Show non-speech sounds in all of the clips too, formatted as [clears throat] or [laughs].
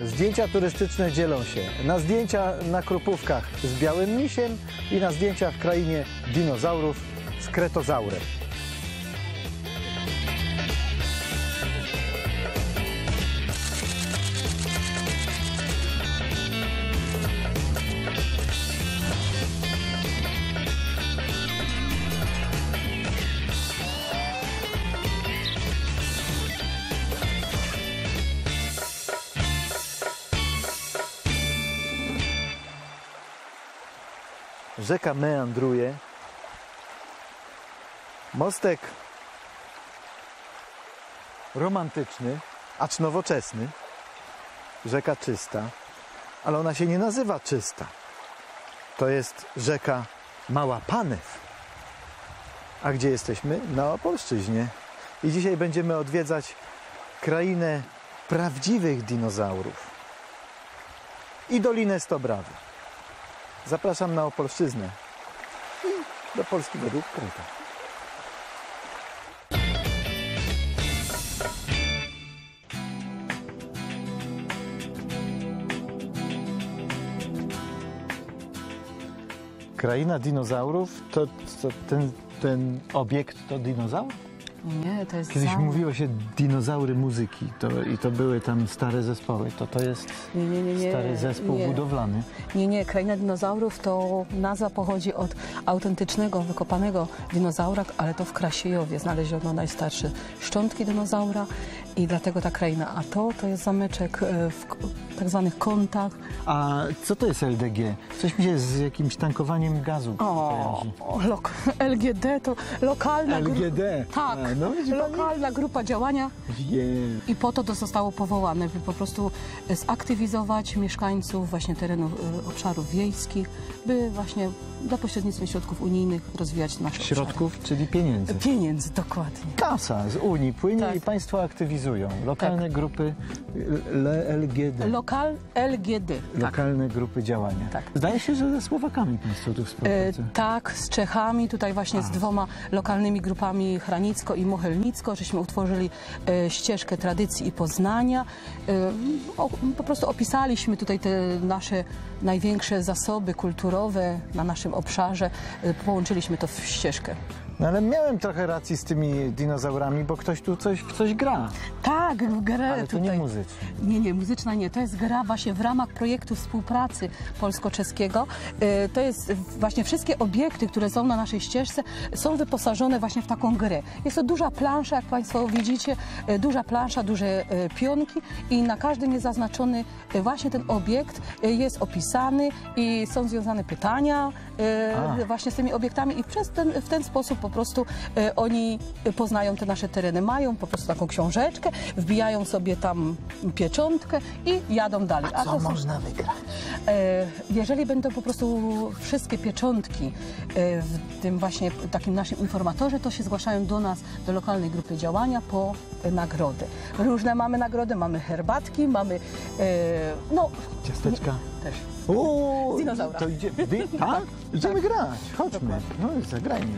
Zdjęcia turystyczne dzielą się na zdjęcia na Krupówkach z białym misiem i na zdjęcia w krainie dinozaurów z kretozaurem. Rzeka meandruje. Mostek romantyczny, acz nowoczesny. Rzeka czysta, ale ona się nie nazywa czysta. To jest rzeka Mała Panew. A gdzie jesteśmy? Na Opolszczyźnie. I dzisiaj będziemy odwiedzać krainę prawdziwych dinozaurów i Dolinę Stobrawy. Zapraszam na Opolszczyznę do Polski według Kreta. Kraina dinozaurów to, to ten, ten obiekt to dinozaur? Nie, to jest Kiedyś mówiło się dinozaury muzyki to, i to były tam stare zespoły. To to jest Nie, nie, nie, nie. stary zespół nie. budowlany. Nie, nie, kraina dinozaurów to nazwa pochodzi od autentycznego, wykopanego dinozaura, ale to w Krasiejowie znaleziono najstarsze szczątki dinozaura i dlatego ta kraina. A to, to jest zameczek e, w tak zwanych kątach. A co to jest LDG? Coś mi się z jakimś tankowaniem gazu O, lok, LGD to lokalna grupa. LGD. Tak, A, no lokalna grupa działania Wiem. I po to to zostało powołane, by po prostu zaktywizować mieszkańców właśnie terenów, e, obszarów wiejskich, by właśnie za pośrednictwem środków unijnych rozwijać nasze Środków, czyli pieniędzy. obszary. Pieniędzy, dokładnie. Kasa z Unii płynie Tak. i państwo aktywizują. Lokalne grupy L- LGD. Lokal LGD. Tak. Lokalne grupy działania. Tak. Zdaje się, że ze Słowakami państwo tu E, współpracują. tak, z Czechami, tutaj właśnie z dwoma lokalnymi grupami Chranicko i Mochelnicko, żeśmy utworzyli e, ścieżkę tradycji i poznania. E, o, po prostu opisaliśmy tutaj te nasze największe zasoby kulturowe na naszym obszarze. E, połączyliśmy to w ścieżkę. No ale miałem trochę racji z tymi dinozaurami, bo ktoś tu coś, w coś gra. Tak, w grę Ale to tutaj. nie muzycznie. Nie, nie, muzyczna nie. To jest gra właśnie w ramach projektu współpracy polsko-czeskiego. E, To jest właśnie wszystkie obiekty, które są na naszej ścieżce, są wyposażone właśnie w taką grę. Jest to duża plansza, jak Państwo widzicie, e, duża plansza, duże e, pionki i na każdym jest zaznaczony e, właśnie ten obiekt, e, jest opisany i są związane pytania e, A. właśnie z tymi obiektami i przez ten, w ten sposób po prostu e, oni poznają te nasze tereny. Mają po prostu taką książeczkę, wbijają sobie tam pieczątkę i jadą dalej. Co to są- można wygrać? E, Jeżeli będą po prostu wszystkie pieczątki e, w tym właśnie takim naszym informatorze, to się zgłaszają do nas, do lokalnej grupy działania po nagrody. Różne mamy nagrody, mamy herbatki, mamy no Ciasteczka. też. O, Z dinozaura. To idzie, tak? Idziemy grać. Chodźmy. No i zagrajmy.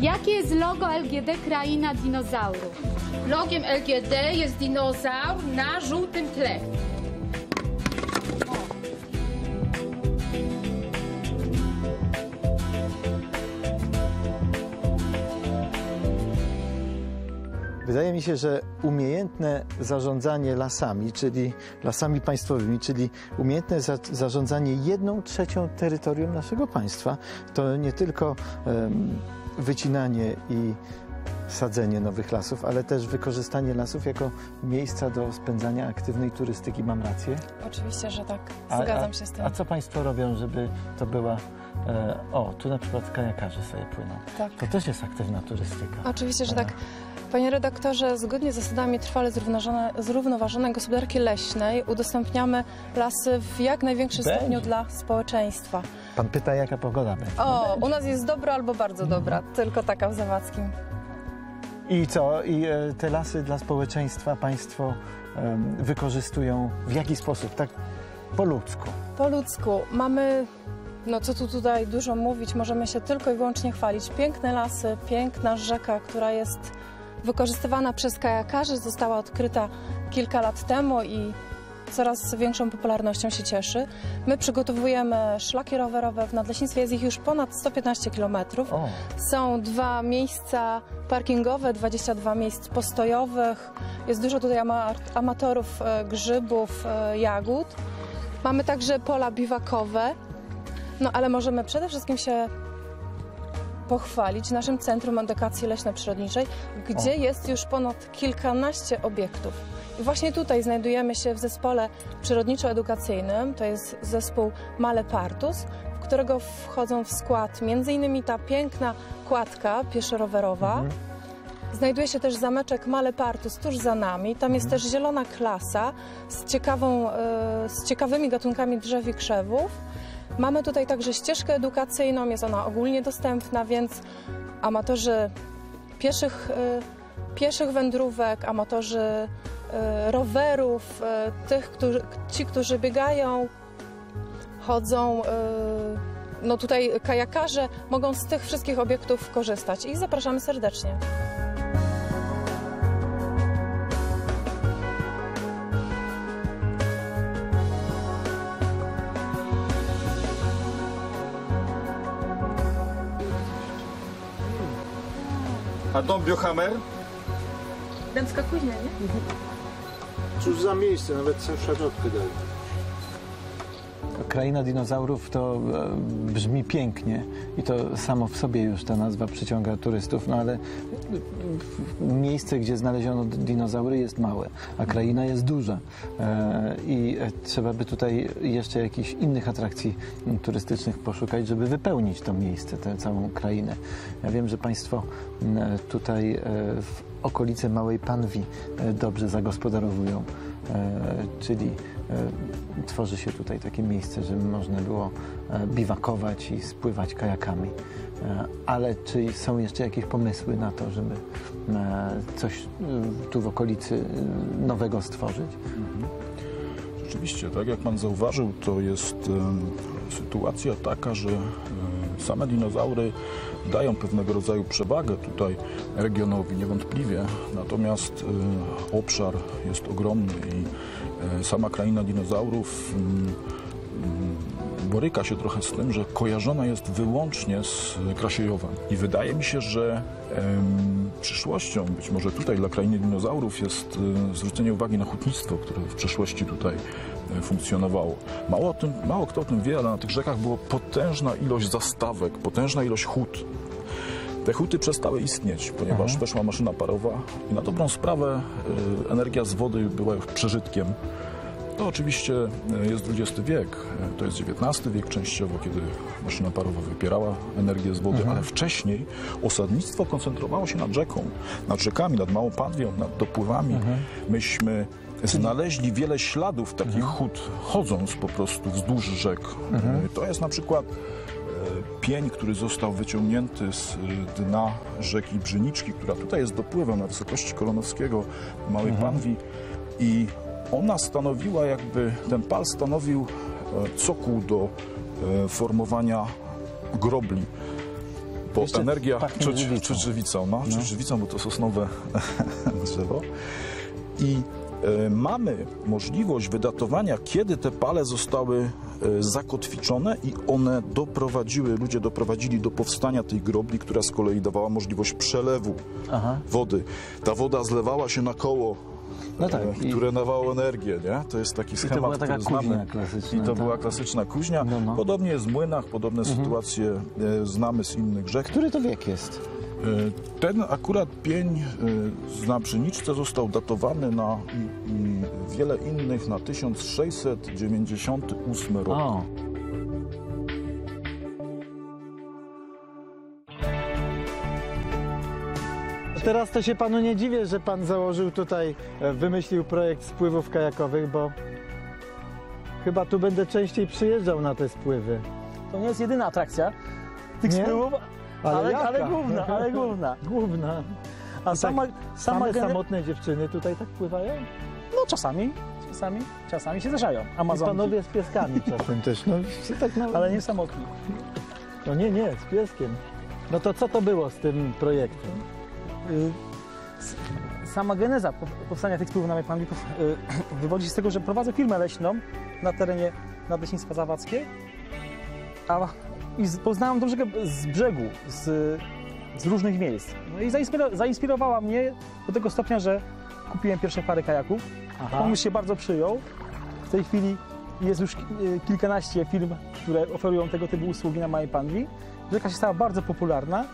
Jakie jest logo LGD Kraina Dinozaurów? Logiem LGD jest dinozaur na żółtym tle. Wydaje mi się, że umiejętne zarządzanie lasami, czyli lasami państwowymi, czyli umiejętne za, zarządzanie jedną trzecią terytorium naszego państwa, to nie tylko em, wycinanie i sadzenie nowych lasów, ale też wykorzystanie lasów jako miejsca do spędzania aktywnej turystyki. Mam rację? Oczywiście, że tak. A- Zgadzam a, się z tym. A co Państwo robią, żeby to była... E, o, tu na przykład kajakarze sobie płyną. Tak. To też jest aktywna turystyka. Oczywiście, że tak. Panie redaktorze, zgodnie z zasadami trwale zrównoważone- zrównoważonej gospodarki leśnej udostępniamy lasy w jak największym Będzie. stopniu dla społeczeństwa. Pan pyta, jaka pogoda będzie. O, u nas jest dobra albo bardzo dobra, tylko taka w Zawadzkim. I co? I e, te lasy dla społeczeństwa państwo em, wykorzystują w jaki sposób? Tak po ludzku. Po ludzku mamy, no co tu tutaj dużo mówić, możemy się tylko i wyłącznie chwalić. Piękne lasy, piękna rzeka, która jest wykorzystywana przez kajakarzy, została odkryta kilka lat temu i coraz większą popularnością się cieszy. My przygotowujemy szlaki rowerowe, w Nadleśnictwie jest ich już ponad 115 km. O, Są dwa miejsca parkingowe, 22 miejsc postojowych. Jest dużo tutaj ama- amatorów e, grzybów, e, jagód. Mamy także pola biwakowe. No ale możemy przede wszystkim się pochwalić naszym Centrum Edukacji Leśno-Przyrodniczej, gdzie jest już ponad kilkanaście obiektów. I właśnie tutaj znajdujemy się w zespole przyrodniczo-edukacyjnym, to jest zespół Male Partus, w którego wchodzą w skład m.in. ta piękna kładka pieszo-rowerowa. Znajduje się też zameczek Male Partus tuż za nami. Tam jest też zielona klasa z, ciekawą, e, z ciekawymi gatunkami drzew i krzewów. Mamy tutaj także ścieżkę edukacyjną, jest ona ogólnie dostępna, więc amatorzy pieszych, e, pieszych wędrówek, amatorzy e, rowerów, e, tych, którzy, ci, którzy biegają, chodzą, no tutaj kajakarze mogą z tych wszystkich obiektów korzystać i zapraszamy serdecznie. A dom Biohammer? Dębska kuźnia, nie? Cóż za miejsce, nawet szarotkę dali. Kraina dinozaurów to e, brzmi pięknie i to samo w sobie już ta nazwa przyciąga turystów, no ale miejsce, gdzie znaleziono dinozaury jest małe, a kraina jest duża E, i e, trzeba by tutaj jeszcze jakichś innych atrakcji turystycznych poszukać, żeby wypełnić to miejsce, tę całą krainę. Ja wiem, że Państwo tutaj w okolicy Małej Panwi dobrze zagospodarowują, czyli tworzy się tutaj takie miejsce, żeby można było e, biwakować i spływać kajakami. E, Ale czy są jeszcze jakieś pomysły na to, żeby e, coś e, tu w okolicy e, nowego stworzyć? Rzeczywiście, tak jak pan zauważył, to jest sytuacja taka, że e, same dinozaury dają pewnego rodzaju przewagę tutaj regionowi, niewątpliwie. Natomiast e, obszar jest ogromny i e, sama kraina dinozaurów mm, mm, boryka się trochę z tym, że kojarzona jest wyłącznie z Krasiejowem. I wydaje mi się, że przyszłością, być może tutaj dla krainy dinozaurów jest e, zwrócenie uwagi na hutnictwo, które w przeszłości tutaj funkcjonowało. Mało, tym, mało kto o tym wie, ale na tych rzekach była potężna ilość zastawek, potężna ilość hut. Te huty przestały istnieć, ponieważ weszła maszyna parowa i na dobrą sprawę e, energia z wody była już przeżytkiem. To oczywiście e, jest XX wiek, e, to jest XIX wiek częściowo, kiedy maszyna parowa wypierała energię z wody, ale wcześniej osadnictwo koncentrowało się nad rzeką, nad rzekami, nad Małą Panwią, nad dopływami. Myśmy znaleźli wiele śladów takich hut, chodząc po prostu wzdłuż rzek. E, To jest na przykład e, pień, który został wyciągnięty z e, dna rzeki Brzyniczki, która tutaj jest dopływem na wysokości Kolonowskiego, Małej Panwi i ona stanowiła jakby, ten pal stanowił cokół do formowania grobli. Bo Jeszcze energia, czuć, żywicą. no, czuć żywicą, bo to sosnowe [laughs] drzewo. I mamy możliwość wydatowania, kiedy te pale zostały e, zakotwiczone i one doprowadziły, ludzie doprowadzili do powstania tej grobli, która z kolei dawała możliwość przelewu Aha. wody. Ta woda zlewała się na koło, No tak, e, i- które dawało energię, nie? To jest taki schemat, była taka który znamy. klasyczna, I to tak. była klasyczna kuźnia. No, no. Podobnie jest w młynach, podobne sytuacje e, znamy z innych rzek. Który to wiek jest? E, Ten akurat pień e, na Pszeniczce został datowany na i, i wiele innych na 1698 rok. O, Teraz to się panu nie dziwię, że pan założył tutaj, e, wymyślił projekt spływów kajakowych, bo chyba tu będę częściej przyjeżdżał na te spływy. To nie jest jedyna atrakcja tych Nie? spływów, ale, jaka? ale główna, ale główna. Główna. [laughs] A I sama, tak sama Same gener- samotne dziewczyny tutaj tak pływają? No czasami, czasami, czasami się zdarzają. I Amazonki, panowie z pieskami [laughs] czasem też. No, tak nawet... ale nie samotni. No nie, nie, z pieskiem. No to co to było z tym projektem? Y, sama geneza po- powstania tych spływów na Mojpandwi y, [clears throat] wywodzi się z tego, że prowadzę firmę leśną na terenie Nadleśnictwa Zawadzkie, a i z- poznałem do brzegu, z brzegu, z, z różnych miejsc. No i zainspiro, zainspirowała mnie do tego stopnia, że kupiłem pierwsze pary kajaków. Pomysł się bardzo przyjął. W tej chwili jest już y, kilkanaście firm, które oferują tego typu usługi na Małej Panwi. Rzeka się stała bardzo popularna.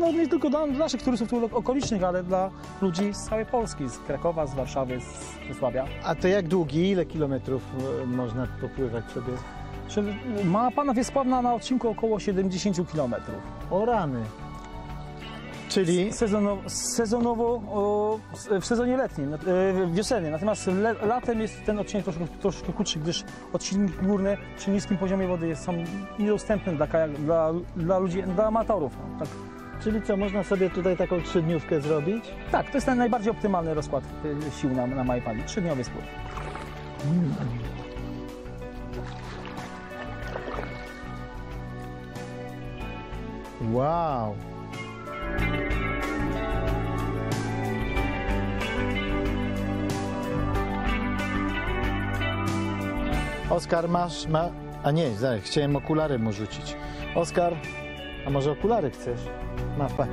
No nie tylko dla naszych turystów tu okolicznych, ale dla ludzi z całej Polski, z Krakowa, z Warszawy, z Wrocławia. A to jak długi, ile kilometrów e, można popływać sobie? Mała Panaw jest spławna na odcinku około 70 km. O rany. Czyli Sezonowo, sezonowo o, w sezonie letnim, e, wiosennym. Natomiast le, latem jest ten odcinek troszkę, troszkę krótszy, gdyż odcinki górne przy niskim poziomie wody jest- są niedostępne dla, kajak, dla, dla ludzi, dla amatorów. Tak, Czyli co, można sobie tutaj taką trzydniówkę zrobić? tak, to jest ten najbardziej optymalny rozkład e, sił na, na małej pani. Trzydniowy spływ. Wow. Oskar, masz, ma... A nie, zaraz, chciałem okulary mu rzucić. Oskar, a może okulary chcesz? Ma pan.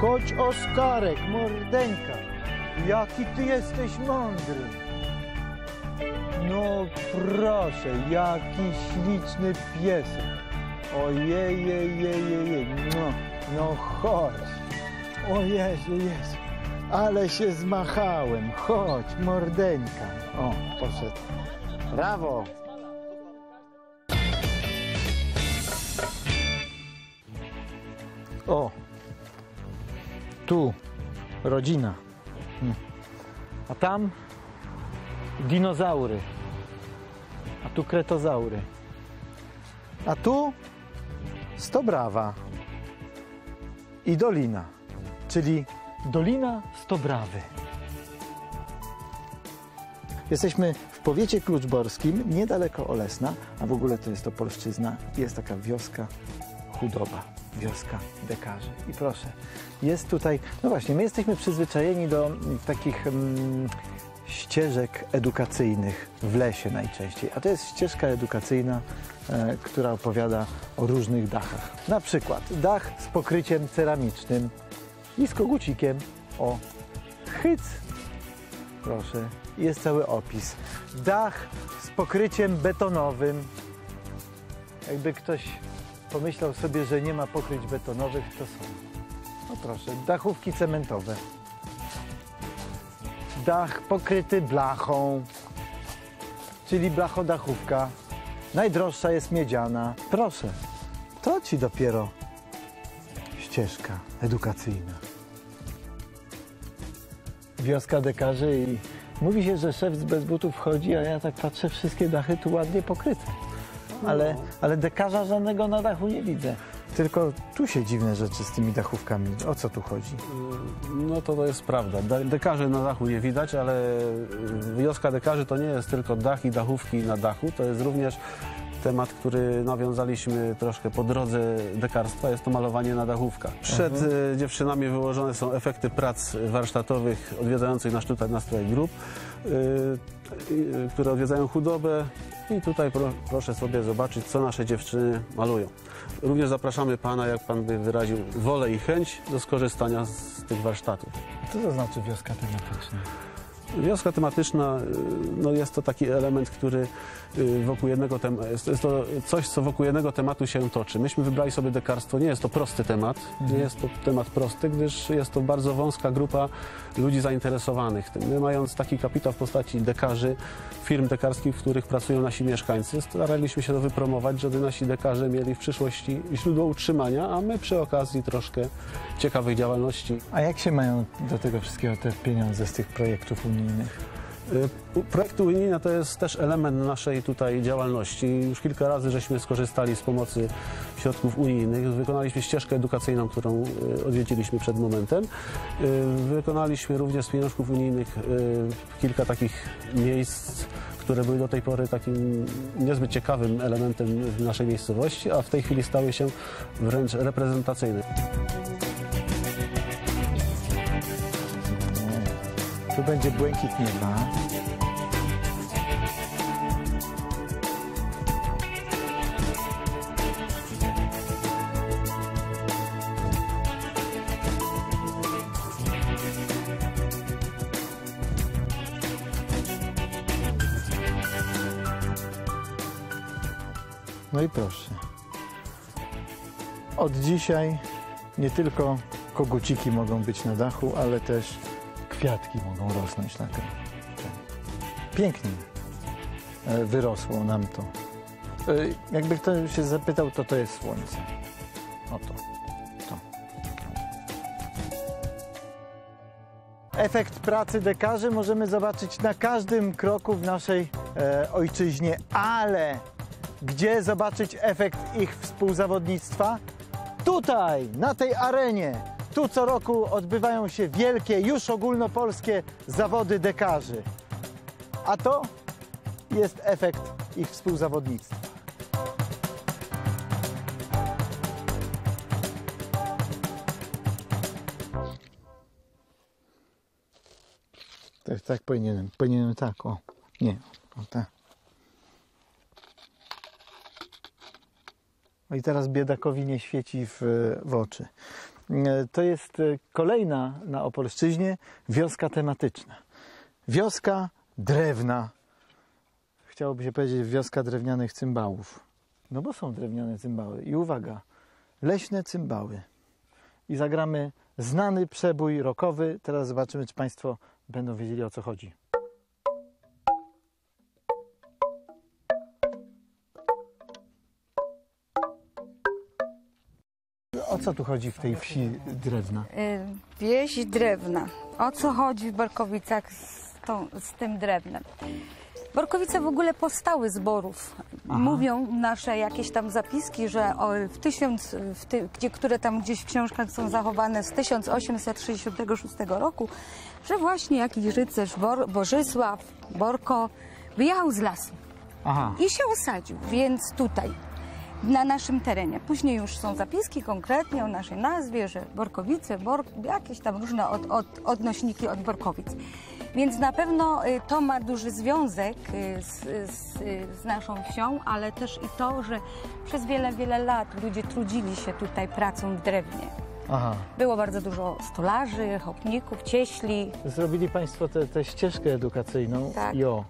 Chodź, Oskarek, mordeńka. Jaki ty jesteś mądry. No proszę, jaki śliczny piesek. Ojej, jej, jej, jej, jej. No, no chodź. O Jezu, Jezu. Ale się zmachałem. Chodź, mordeńka. O, poszedł. Brawo. Tu rodzina. Hmm. A tam dinozaury. A tu kretozaury. A tu Stobrawa i Dolina, czyli Dolina Stobrawy. Jesteśmy w powiecie kluczborskim, niedaleko Olesna, a w ogóle to jest to polszczyzna. Jest taka wioska chudoba, wioska dekarzy. I proszę, jest tutaj, no właśnie, my jesteśmy przyzwyczajeni do takich mm, ścieżek edukacyjnych w lesie najczęściej, a to jest ścieżka edukacyjna, e, która opowiada o różnych dachach. Na przykład dach z pokryciem ceramicznym i z kogucikiem. O, hyc, proszę, jest cały opis. Dach z pokryciem betonowym. Jakby ktoś pomyślał sobie, że nie ma pokryć betonowych, to są. No proszę, dachówki cementowe. Dach pokryty blachą, czyli blachodachówka. Najdroższa jest miedziana. Proszę, to ci dopiero ścieżka edukacyjna. Wioska dekarzy i mówi się, że szef bez butów wchodzi, a ja tak patrzę, wszystkie dachy tu ładnie pokryte. Ale, ale dekarza żadnego na dachu nie widzę. Tylko tu się dziwne rzeczy z tymi dachówkami. O co tu chodzi? No to to jest prawda. De- Dekarzy na dachu nie widać, ale y, wioska dekarzy to nie jest tylko dach i dachówki na dachu, to jest również temat, który nawiązaliśmy troszkę po drodze dekarstwa, jest to malowanie na dachówkach. Przed y, dziewczynami wyłożone są efekty prac warsztatowych odwiedzających nasz tutaj nastrój grup, y, które odwiedzają chudobę i tutaj pro, proszę sobie zobaczyć, co nasze dziewczyny malują. Również zapraszamy Pana, jak Pan by wyraził wolę i chęć do skorzystania z tych warsztatów. Co to znaczy wioska tematyczna? Wioska tematyczna y, no jest to taki element, który y, wokół jednego tematu, jest, to coś, co wokół jednego tematu się toczy. Myśmy wybrali sobie dekarstwo, nie jest to prosty temat, nie jest to temat prosty, gdyż jest to bardzo wąska grupa ludzi zainteresowanych tym. My mając taki kapitał w postaci dekarzy, firm dekarskich, w których pracują nasi mieszkańcy, staraliśmy się to wypromować, żeby nasi dekarze mieli w przyszłości źródło utrzymania, a my przy okazji troszkę ciekawych działalności A jak się mają do tego wszystkiego te pieniądze z tych projektów unijnych? Y, u- Projekty unijne to jest też element naszej tutaj działalności. Już kilka razy żeśmy skorzystali z pomocy środków unijnych. Wykonaliśmy ścieżkę edukacyjną, którą y, odwiedziliśmy przed momentem. Y, Wykonaliśmy również z pieniążków unijnych kilka takich miejsc, które były do tej pory takim niezbyt ciekawym elementem naszej miejscowości, a w tej chwili stały się wręcz reprezentacyjne. Tu będzie błękit nieba. No i proszę. Od dzisiaj nie tylko koguciki mogą być na dachu, ale też kwiatki mogą rosnąć na tym. Pięknie e, wyrosło nam to. E, Jakby ktoś się zapytał, to to jest słońce. Oto. To. Efekt pracy dekarzy możemy zobaczyć na każdym kroku w naszej e, ojczyźnie, ale gdzie zobaczyć efekt ich współzawodnictwa? Tutaj, na tej arenie. Tu co roku odbywają się wielkie, już ogólnopolskie zawody dekarzy. A to jest efekt ich współzawodnictwa. Tak, tak powinienem. Powinienem tak, o. Nie, o tak. No i teraz biedakowi nie świeci w, w oczy. E, To jest e, kolejna na Opolszczyźnie wioska tematyczna. Wioska drewna. Chciałoby się powiedzieć wioska drewnianych cymbałów. No bo są drewniane cymbały. I uwaga, leśne cymbały. I zagramy znany przebój rockowy. Teraz zobaczymy, czy Państwo będą wiedzieli o co chodzi. Co tu chodzi w tej wsi drewna? Y, Wieś drewna. O co chodzi w Borkowicach z, tą, z tym drewnem? Borkowice w ogóle powstały z borów. Mówią nasze jakieś tam zapiski, że w tysiąc, w ty, gdzie, które tam gdzieś w książkach są zachowane z 1866 roku, że właśnie jakiś rycerz Bor, Bożysław Borko wyjechał z lasu Aha. i się usadził, więc tutaj, na naszym terenie. Później już są zapiski konkretnie o naszej nazwie, że Borkowice, Bor, jakieś tam różne od, od, odnośniki od Borkowic. Więc na pewno y, to ma duży związek y, z, z, y, z naszą wsią, ale też i to, że przez wiele, wiele lat ludzie trudzili się tutaj pracą w drewnie. Aha. Było bardzo dużo stolarzy, chopników, cieśli. Zrobili Państwo tę ścieżkę edukacyjną Tak. i o.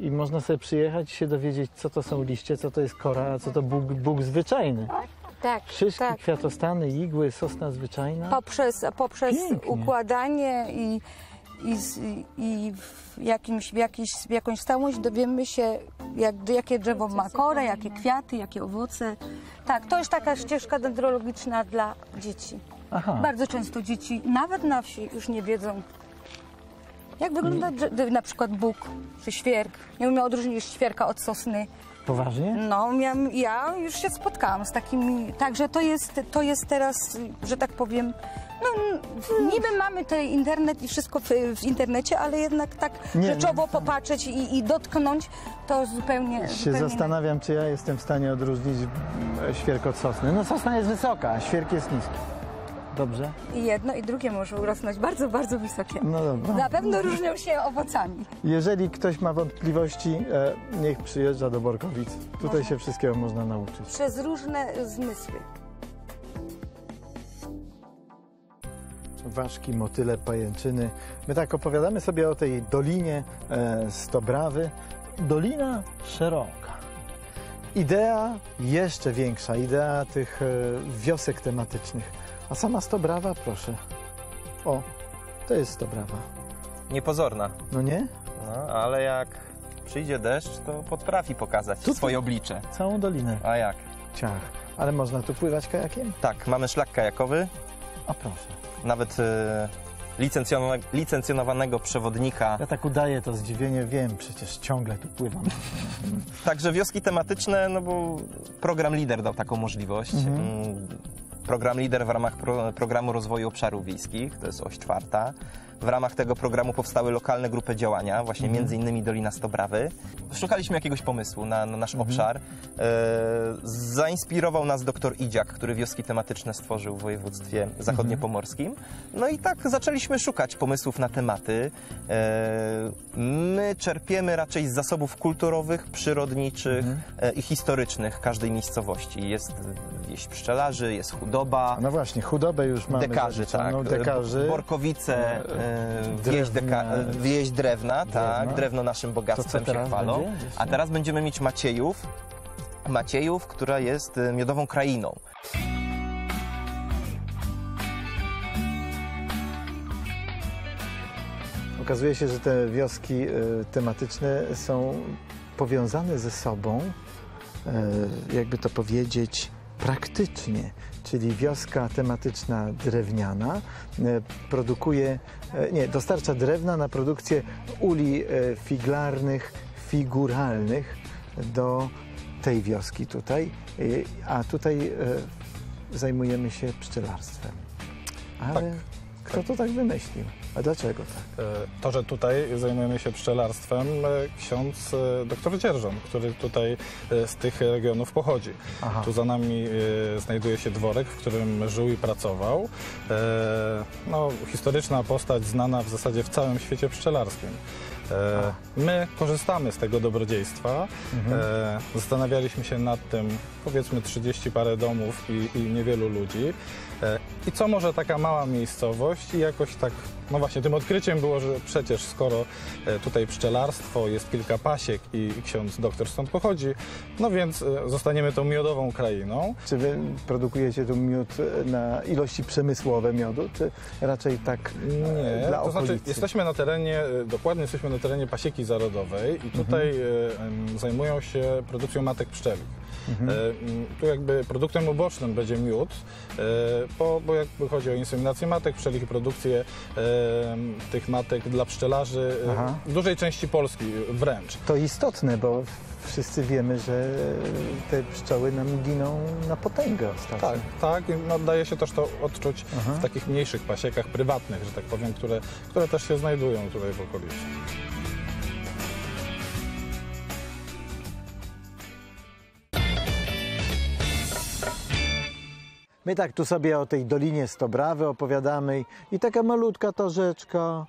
I można sobie przyjechać i się dowiedzieć, co to są liście, co to jest kora, a co to Bóg, Bóg zwyczajny. Tak, Szyszki, tak. kwiatostany, igły, sosna zwyczajna. poprzez, poprzez Pięknie. układanie i, i, z- i w, jakimś, w, jakiś, w jakąś stałość dowiemy się, jak, jakie drzewo ma korę, jakie kwiaty, jakie owoce. Tak, to jest taka ścieżka dendrologiczna dla dzieci. Aha. Bardzo często dzieci, nawet na wsi, już nie wiedzą, jak wygląda na przykład bóg czy świerk. Nie umiem odróżnić świerka od sosny. Poważnie? No, miałam, ja już się spotkałam z takimi, także to jest, to jest teraz, że tak powiem, no n- niby mamy ten internet i wszystko w, w internecie, ale jednak tak Nie, rzeczowo popatrzeć i, i dotknąć, to zupełnie, Się zupełnie zastanawiam, czy ja jestem w stanie odróżnić mm, świerk od sosny. No sosna jest wysoka, a świerk jest niski. Dobrze? I jedno i drugie może urosnąć bardzo, bardzo wysokie. No dobra. Na pewno różnią się owocami. Jeżeli ktoś ma wątpliwości, e, niech przyjeżdża do Borkowic. Tutaj się wszystkiego można nauczyć. Przez różne zmysły. ważki, motyle, pajęczyny. My tak opowiadamy sobie o tej dolinie e, Stobrawy. Dolina szeroka. Idea jeszcze większa, idea tych e, wiosek tematycznych. A sama Stobrawa, proszę. O, to jest Stobrawa. Niepozorna, No nie? no, ale jak przyjdzie deszcz, to potrafi pokazać Tu- swoje oblicze. Całą dolinę. A jak? Ciach. Ale można tu pływać kajakiem? Tak, mamy szlak kajakowy, A proszę. nawet licencjonowa- licencjonowanego przewodnika. Ja tak udaję to zdziwienie, wiem, przecież ciągle tu pływam. Także wioski tematyczne, no bo program LIDER dał taką możliwość. Mhm. Program LIDER w ramach pro, programu rozwoju obszarów wiejskich, to jest oś czwarta. W ramach tego programu powstały lokalne grupy działania, właśnie Mhm. między innymi Dolina Stobrawy. Szukaliśmy jakiegoś pomysłu na, na nasz obszar. E, zainspirował nas doktor Idziak, który wioski tematyczne stworzył w województwie zachodniopomorskim. No i tak zaczęliśmy szukać pomysłów na tematy. E, my czerpiemy raczej z zasobów kulturowych, przyrodniczych e, i historycznych każdej miejscowości. Jest wieś pszczelarzy, jest chudoba. No właśnie, chudobę już mamy Dekarzy, tak. Dekarzy. Borkowice, e, wieś, drewna. deka, wieś drewna, tak, Drewna. drewno naszym bogactwem się chwalą. A teraz będziemy mieć Maciejów, Maciejów, która jest e, miodową krainą. Okazuje się, że te wioski e, tematyczne są powiązane ze sobą, e, jakby to powiedzieć, praktycznie. Czyli wioska tematyczna drewniana e, produkuje, e, nie, dostarcza drewna na produkcję uli e, figlarnych, figuralnych do tej wioski tutaj, a tutaj zajmujemy się pszczelarstwem. Ale kto to tak wymyślił? A dlaczego tak? E, To, że tutaj zajmujemy się pszczelarstwem, e, ksiądz e, dr Dzierżon, który tutaj z tych regionów pochodzi. Aha. Tu za nami znajduje się dworek, w którym żył i pracował. No, historyczna postać znana w zasadzie w całym świecie pszczelarskim. My korzystamy z tego dobrodziejstwa. Mhm. Zastanawialiśmy się nad tym, powiedzmy 30 parę domów i, i niewielu ludzi. E, I co może taka mała miejscowość i jakoś tak, no właśnie tym odkryciem było, że przecież skoro e, tutaj pszczelarstwo, jest kilka pasiek i, ksiądz doktor stąd pochodzi, no więc e, zostaniemy tą miodową krainą. Czy wy produkujecie tu miód na ilości przemysłowe miodu, czy raczej tak Nie, dla to znaczy jesteśmy na terenie, dokładnie jesteśmy na terenie pasieki zarodowej i tutaj Mhm. e, em, zajmują się produkcją matek pszczelich. Mhm. Tu jakby produktem ubocznym będzie miód, e, bo, jakby chodzi o inseminację matek pszczelich i produkcję e, m, tych matek dla pszczelarzy Aha. w dużej części Polski wręcz. To istotne, bo wszyscy wiemy, że te pszczoły nam giną na potęgę ostatnio. Tak, tak. i No, daje się też to odczuć Aha. w takich mniejszych pasiekach prywatnych, że tak powiem, które, które też się znajdują tutaj w okolicy. My tak tu sobie o tej Dolinie Stobrawy opowiadamy i- taka malutka ta rzeczka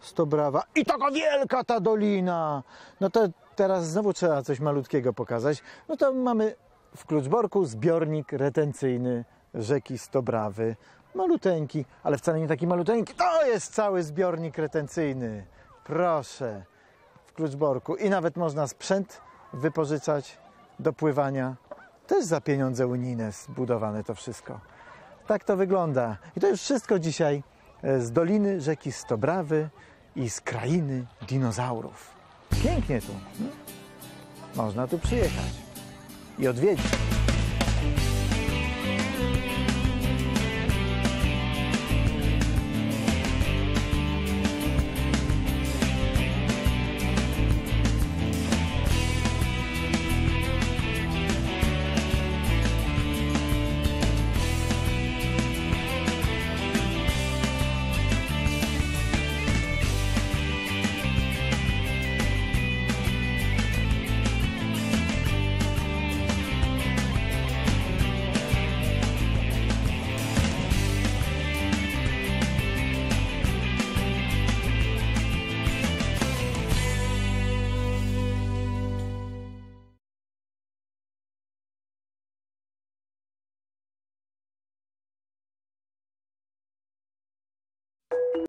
Stobrawa i taka wielka ta dolina. No to teraz znowu trzeba coś malutkiego pokazać. No to mamy w Kluczborku zbiornik retencyjny rzeki Stobrawy. Maluteńki, ale wcale nie taki maluteńki. To jest cały zbiornik retencyjny. Proszę. W Kluczborku. I nawet można sprzęt wypożyczać do pływania. Też za pieniądze unijne zbudowane to wszystko. Tak to wygląda. I to już wszystko dzisiaj e, z Doliny Rzeki Stobrawy i z krainy dinozaurów. Pięknie tu. hmm? Można tu przyjechać i odwiedzić.